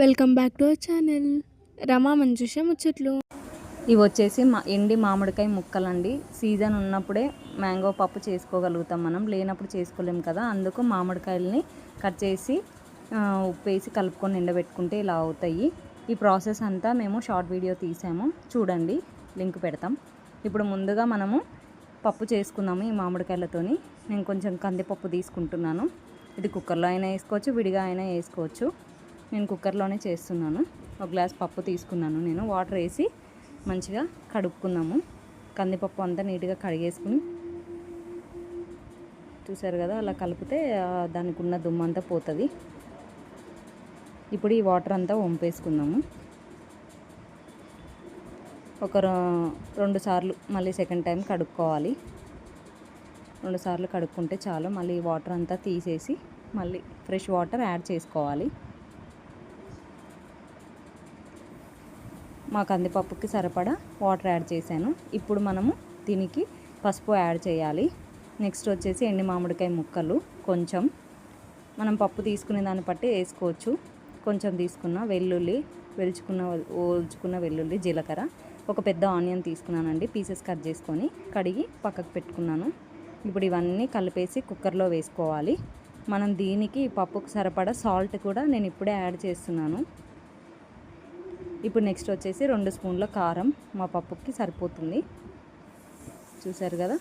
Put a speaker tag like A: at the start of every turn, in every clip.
A: Welcome back to our channel. Rama Manjusha ముచ్చట్లు.
B: ఇవి వచ్చేసి మా ఎండి మామిడికాయ ముక్కలండి. సీజన్ ఉన్నప్పుడే మ్యాంగో పప్పు చేసుకోగలుగుతాం మనం. లేనప్పుడు చేసుకోలేం కదా. అందుకు మామిడికాయలని కట్ చేసి ఉప్పు వేసి కలుపుకొని ఎండబెట్టుకుంటే ఇలా అవుతాయి. ఈ ప్రాసెస్ అంతా మేము షార్ట్ వీడియో తీసాము. చూడండి లింక్ పెడతాం. ఇప్పుడు ముందుగా మనము పప్పు చేసుకుందాము ఈ మామిడికాయలతోని. నేను కొంచెం కందిపప్పు తీసుకుంటున్నాను. ఇది కుక్కర్లో అయినా వేసుకోవచ్చు విడిగా అయినా వేసుకోవచ్చు. నేను కుక్కర్లోనే చేస్తున్నాను. ఒక గ్లాస్ పప్పు తీసుకున్నాను నేను. వాటర్ వేసి మంచిగా కడుక్కున్నాము. కందిపప్పు అంతా నీట్గా కడిగేసుకుని చూసారు కదా అలా కలిపితే దానికి ఉన్న దుమ్ము అంతా పోతుంది. ఇప్పుడు ఈ వాటర్ అంతా వంపేసుకుందాము. ఒక రెండు సార్లు మళ్ళీ సెకండ్ టైం కడుక్కోవాలి. రెండు సార్లు కడుక్కుంటే చాలు. మళ్ళీ వాటర్ అంతా తీసేసి మళ్ళీ ఫ్రెష్ వాటర్ యాడ్ చేసుకోవాలి. మా కందిపప్పుకి సరిపడా వాటర్ యాడ్ చేశాను. ఇప్పుడు మనము దీనికి పసుపు యాడ్ చేయాలి. నెక్స్ట్ వచ్చేసి ఎండి మామిడికాయ ముక్కలు కొంచెం మనం పప్పు తీసుకునే దాన్ని బట్టి వేసుకోవచ్చు. కొంచెం తీసుకున్న వెల్లుల్లి వెలుచుకున్న ఓల్చుకున్న వెల్లుల్లి జీలకర్ర ఒక పెద్ద ఆనియన్ తీసుకున్నానండి. పీసెస్ కట్ చేసుకొని కడిగి పక్కకు పెట్టుకున్నాను. ఇప్పుడు ఇవన్నీ కలిపేసి కుక్కర్లో వేసుకోవాలి. మనం దీనికి పప్పుకు సరిపడా సాల్ట్ కూడా నేను ఇప్పుడే యాడ్ చేస్తున్నాను. ఇప్పుడు నెక్స్ట్ వచ్చేసి రెండు స్పూన్ల కారం మా పప్పుకి సరిపోతుంది. చూసారు కదా?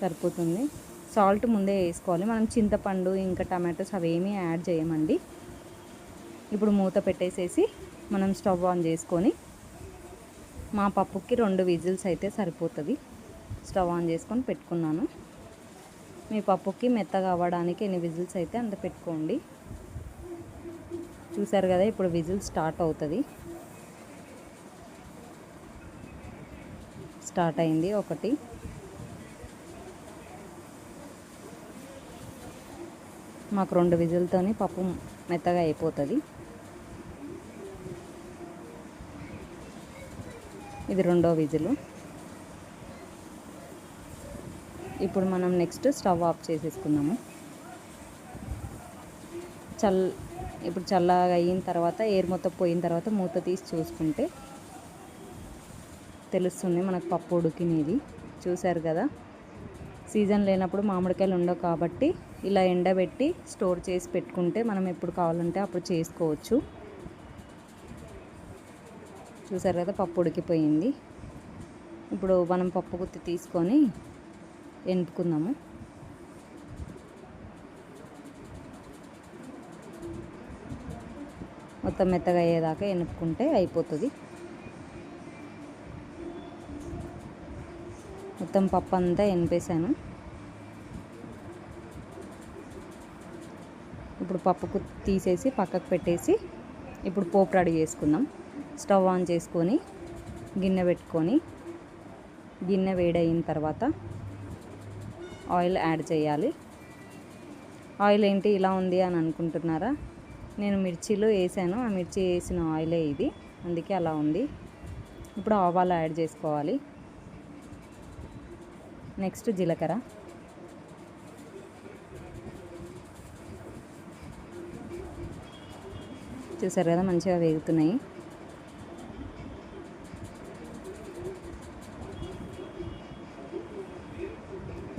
B: సరిపోతుంది. సాల్ట్ ముందే వేసుకోవాలి. మనం చింతపండు ఇంకా టమాటోస్ అవి ఏమీ యాడ్ చేయమండి. ఇప్పుడు మూత పెట్టేసేసి మనం స్టవ్ ఆన్ చేసుకొని మా పప్పుకి రెండు విజిల్స్ అయితే సరిపోతుంది. స్టవ్ ఆన్ చేసుకొని పెట్టుకున్నాను. మీ పప్పుకి మెత్తగా అవ్వడానికి ఎన్ని విజిల్స్ అయితే అంత పెట్టుకోండి. చూసారు కదా ఇప్పుడు విజిల్ స్టార్ట్ అవుతుంది. స్టార్ట్ అయింది ఒకటి. మాకు రెండు విజిల్తోని పప్పు మెత్తగా అయిపోతుంది. ఇది రెండో విజిల్. ఇప్పుడు మనం నెక్స్ట్ స్టవ్ ఆఫ్ చేసేసుకున్నాము చల్ ఇప్పుడు చల్లగా అయిన తర్వాత ఎయిర్ మొత్తం పోయిన తర్వాత మూత తీసి చూసుకుంటే తెలుస్తుంది మనకు పప్పు ఉడికినది. చూశారు కదా? సీజన్ లేనప్పుడు మామిడికాయలు ఉండవు కాబట్టి ఇలా ఎండబెట్టి స్టోర్ చేసి పెట్టుకుంటే మనం ఎప్పుడు కావాలంటే అప్పుడు చేసుకోవచ్చు. చూసారు కదా పప్పు ఉడికిపోయింది. ఇప్పుడు మనం పప్పు గుత్తి తీసుకొని ఎనుపుకుందాము మొత్తం మెత్తగా అయ్యేదాకా ఎనుపుకుంటే అయిపోతుంది. మొత్తం పప్పు అంతా ఎనిపేశాను. ఇప్పుడు పప్పుకు తీసేసి పక్కకు పెట్టేసి ఇప్పుడు పోపు రెడీ చేసుకుందాం. స్టవ్ ఆన్ చేసుకొని గిన్నె పెట్టుకొని గిన్నె వేడయిన తర్వాత ఆయిల్ యాడ్ చేయాలి. ఆయిల్ ఏంటి ఇలా ఉంది అని అనుకుంటున్నారా? నేను మిర్చిలో వేసాను. ఆ మిర్చి వేసిన ఆయిలే ఇది. అందుకే అలా ఉంది. ఇప్పుడు ఆవాలు యాడ్ చేసుకోవాలి. నెక్స్ట్ జీలకర్ర. చూసారు కదా మంచిగా వేగుతున్నాయి.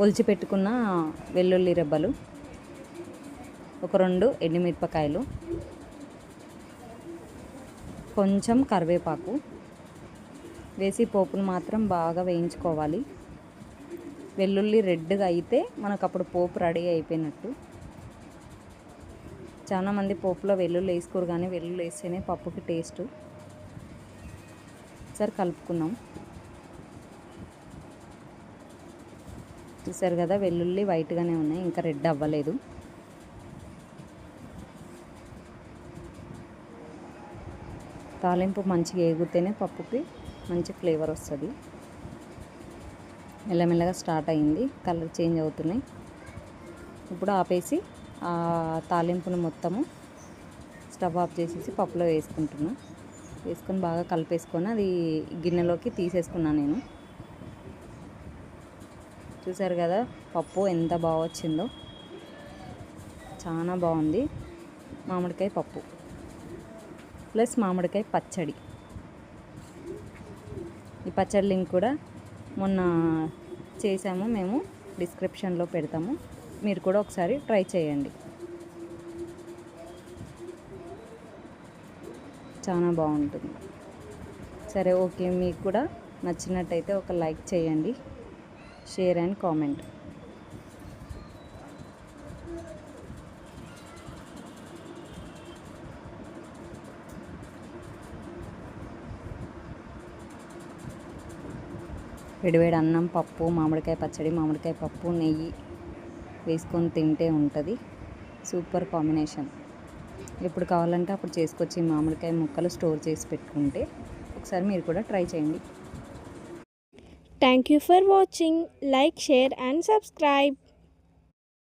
B: ఒలిచి పెట్టుకున్న వెల్లుల్లి రెబ్బలు. ఒక రెండు ఎండుమిరపకాయలు కొంచెం కరివేపాకు. వేసి పోపును మాత్రం బాగా వేయించుకోవాలి. వెల్లుల్లి రెడ్గా అయితే మనకు అప్పుడు పోపు రెడీ అయిపోయినట్టు. చాలామంది పోపులో వెల్లుల్లి వేసుకోరు కానీ వెల్లుల్లి వేస్తేనే పప్పుకి టేస్ట్. సార్ కలుపుకున్నాం చూసారు కదా వెల్లుల్లి వైట్గానే ఉన్నాయి ఇంకా రెడ్ అవ్వలేదు. తాలింపు మంచిగా ఎగితేనే పప్పుకి మంచి ఫ్లేవర్ వస్తుంది. మెల్లమెల్లగా స్టార్ట్ అయింది. కలర్ చేంజ్ అవుతున్నాయి. ఇప్పుడు ఆపేసి ఆ తాలింపును మొత్తము స్టవ్ ఆఫ్ చేసేసి పప్పులో వేసుకుంటున్నా. వేసుకొని బాగా కలిపేసుకొని అది గిన్నెలోకి తీసేసుకున్నాను నేను. చూసారు కదా పప్పు ఎంత బాగా వచ్చిందో. చాలా బాగుంది. మామిడికాయ పప్పు. ప్లస్ మామిడికాయ పచ్చడి. ఈ పచ్చడి లింక్ కూడా మొన్న చేసాము మేము డిస్క్రిప్షన్లో పెడతాము. మీరు కూడా ఒకసారి ట్రై చేయండి. చాలా బాగుంటుంది. సరే ఓకే మీకు కూడా నచ్చినట్టయితే ఒక లైక్ చేయండి షేర్ అండ్ కామెంట్. వేడివేడి అన్నం పప్పు మామిడికాయ పచ్చడి మామిడికాయ పప్పు నెయ్యి వేసుకొని తింటే ఉంటుంది. Super combination. ఎప్పుడు కావాలంటే అప్పుడు చేసుకొచ్చి మామిడికాయ ముక్కలు స్టోర్ చేసి పెట్టుకుంటే ఒకసారి మీరు కూడా ట్రై చేయండి.
A: Thank you for watching like share and subscribe